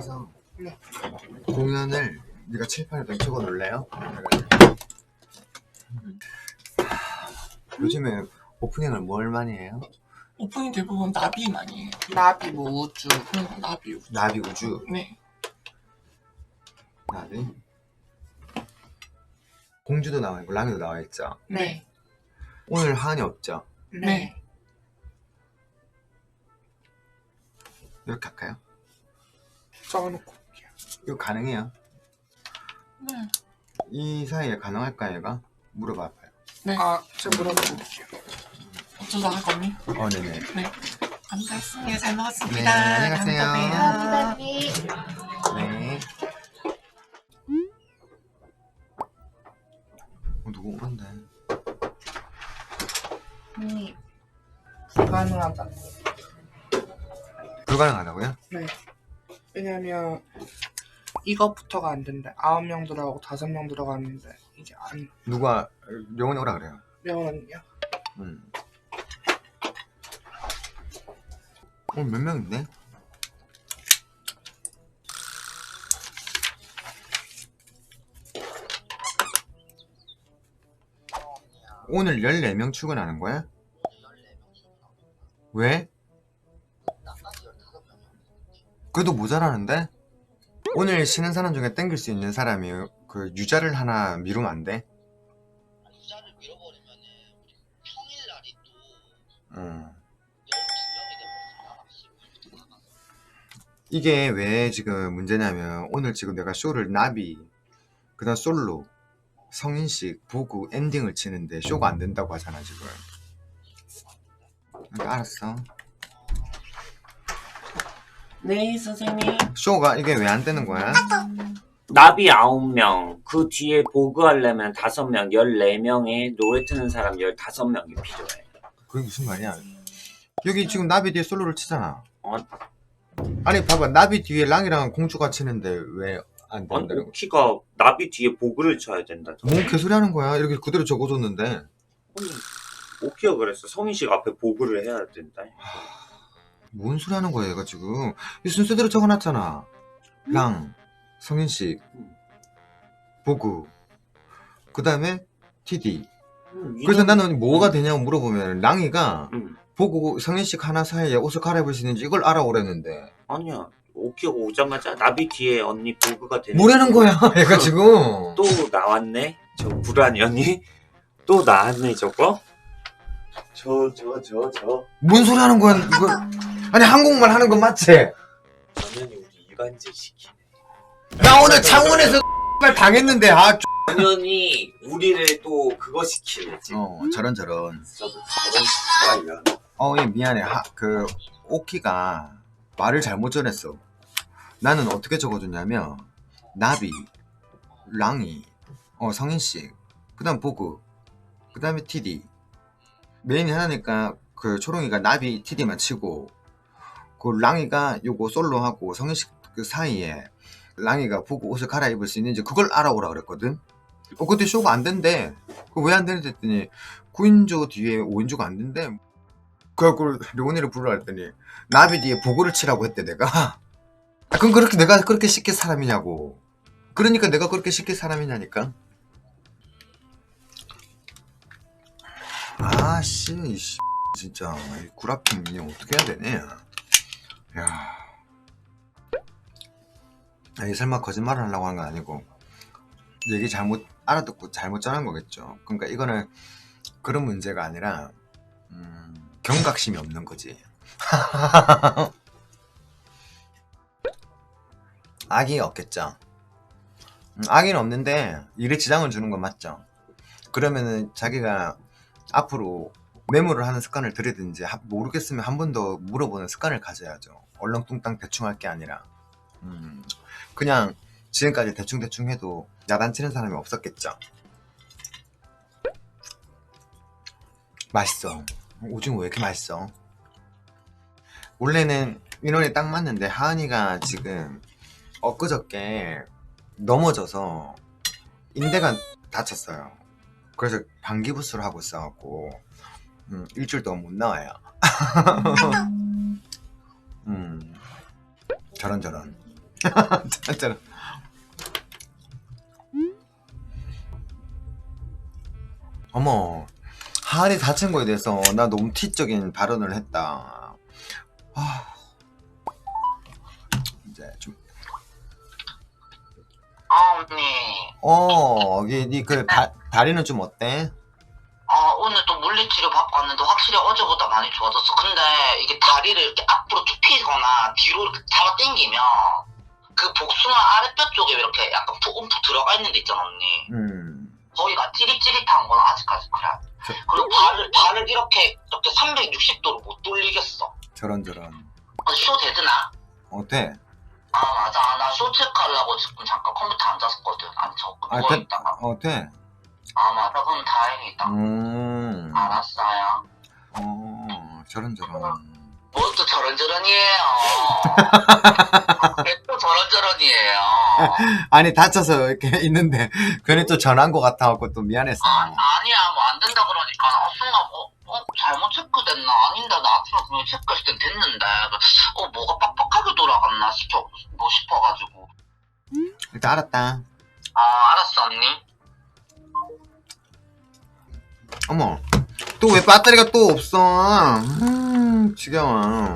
해서 네. 공연을 네가 칠판에다 적어 놓을래요? 요즘에 오프닝을 뭘 많이 해요? 오프닝 대부분 나비 많이 해요. 나비 뭐 우주 응, 나비 우주. 나비 우주 네. 나비 공주도 나와 있고 랑이도 나와 있죠. 네. 오늘 하은이 없죠. 네. 이렇게 할까요? 올게요 이거 가능해요? 네. 이 사이에 가능할까 얘가? 물어봐봐요. 네. 아 제가 물어볼게요 어쩌다 할 겁니? 어 네네. 네. 감사했습니다. 잘 먹었습니다. 네, 안녕히 가세요. 다음에 또 봬요. 네. 어, 누구 오는데? 음, 불가능하다 불가능하다고요? 네 왜냐면 이것부터가 안 된대 아홉 명 들어가고 다섯 명 들어가는데 이게 안 누가 영원히 오라 그래요. 명언은요 음. 오늘 몇 명인데? 오늘 14명 출근하는 거야? 왜? 그래도 모자라는데? 오늘 쉬는 사람 중에 땡길 수 있는 사람이 그 유자를 하나 미루면 안 돼? 부자를 밀어버리면은 우리 평일 날이 또 응. 12명이 되면 이게 왜 지금 문제냐면 오늘 지금 내가 쇼를 나비 그다음 솔로 성인식 보고 엔딩을 치는데 쇼가 안 된다고 하잖아 지금 그러니까 알았어 네, 선생님. 쇼가 이게 왜 안 되는 거야? 나비 9명, 그 뒤에 보그하려면 5명, 14명에 노래 트는 사람 15명이 필요해. 그게 무슨 말이야 여기 지금 나비 뒤에 솔로를 치잖아 어? 아니 봐봐 나비 뒤에 랑이랑 공주가 치는데 왜 안 아니, 된다는 거야 오키가 나비 뒤에 보그를 쳐야 된다. 뭔 개소리 하는 거야 이렇게 그대로 적어줬는데 아니, 오키가 그랬어. 성인식 앞에 보그를 해야 된다. 뭔 소리 하는 거야 얘가 지금? 이 순서대로 적어놨잖아. 랑 성인식 음. 보구 그 다음에 TD 음, 그래서 나는 뭐가 되냐고 물어보면 랑이가 음, 보고 성인식 하나 사이에 옷을 갈아입을 수 있는지 이걸 알아오랬는데. 아니야. 오키가 오자마자. 나비 뒤에 언니 보그가 되는 뭐라는 거야 얘가 지금? 또 나왔네? 저 불안이언니? 또 나왔네 저거? 저 저 저 저. 뭔 소리 하는 거야 이거 아니 한국말 하는 거 맞지? 전현이 우리 이간질 시키네 나 오늘 창원에서 말 당했는데 아 전현이 우리를 또 그거 시키네 지금 어, 저런 저런 저도 저런 씨발이야 어, 예, 미안해. 하, 그, 오키가 말을 잘못 전했어. 나는 어떻게 적어줬냐면, 나비, 랑이, 어, 성인씨, 그 다음 보그, 그 다음에 TD. 메인이 하나니까, 그 초롱이가 나비, TD만 치고, 그 랑이가 요거 솔로하고 성인씨 그 사이에, 랑이가 보고 옷을 갈아입을 수 있는지 그걸 알아오라 그랬거든? 어, 그때 쇼가 안 된대. 그 왜 안 되는지 했더니, 9인조 뒤에 5인조가 안 된대. 그래갖고 료니를 부르라 했더니 나비 뒤에 보고를 치라고 했대 내가 아, 그럼 그렇게 내가 그렇게 시킬 사람이냐고 그러니까 내가 그렇게 시킬 사람이냐니까 아씨 이씨 진짜 이 구라핑 어떻게 해야 되네 야 아니 설마 거짓말을 하려고 하는 건 아니고 얘기 잘못 알아듣고 잘못 전한 거겠죠 그러니까 이거는 그런 문제가 아니라 음, 경각심이 없는 거지. 악이 없겠죠. 음, 악의는 없는데 일에 지장을 주는 건 맞죠. 그러면은 자기가 앞으로 메모를 하는 습관을 들이든지 하- 모르겠으면 한 번 더 물어보는 습관을 가져야죠. 얼렁뚱땅 대충 할 게 아니라 음, 그냥 지금까지 대충대충 해도 야단치는 사람이 없었겠죠. 맛있어. 오징어 왜 이렇게 맛있어? 원래는 인원이 딱 맞는데 하은이가 지금 엊그저께 넘어져서 인대가 다쳤어요. 그래서 방기부스를 하고 있어갖고 음, 일주일 동안 못 나와요. 음, 저런 저런. 진짜로. 어머, 하알이 다친 거에 대해서 나 너무 티적인 발언을 했다. 아, 이제 좀, 아 언니 어, 니그 다리는 좀 어때? 아 물리치료 받고 왔는데 확실히 어제보다 많이 좋아졌어 근데 이게 다리를 이렇게 앞으로 쭉 피거나 뒤로 이렇게 잡아 당기면 그 복숭아 아랫뼈 쪽에 이렇게 약간 푹움푹 들어가 있는 데 있잖아 언니 음, 거기가 찌릿찌릿한 건 아직까지 그래 저- 그리고 발을 발을 이렇게 이렇게 360도로 못 돌리겠어 저런 저런. 어, 쇼 되드나? 어때? 아 맞아 나 쇼 체크하려고 지금 잠깐 컴퓨터 앉았었거든 앉아 아, 돼? 누워있다가 어때? 아 맞아 그럼 다행이다. 음, 알았어요. 어, 저런저런. 뭐또 저런저런이에요. 왜 또 저런저런이에요. 아니, 다쳐서 이렇게 있는데, 괜히 또 전화한 것 같아갖고 또 미안했어. 아, 아니야 뭐 안 된다 그러니까. 아 순간 어, 어 잘못 체크됐나? 아닌데 나 앞으로 그냥 체크했을 땐 됐는데. 어 뭐가 빡빡하게 돌아갔나 싶어 뭐 싶어가지고. 일단 알았다. 아 알았어 언니 어머, 또 왜 배터리가 또 없어? 음, 지겨워.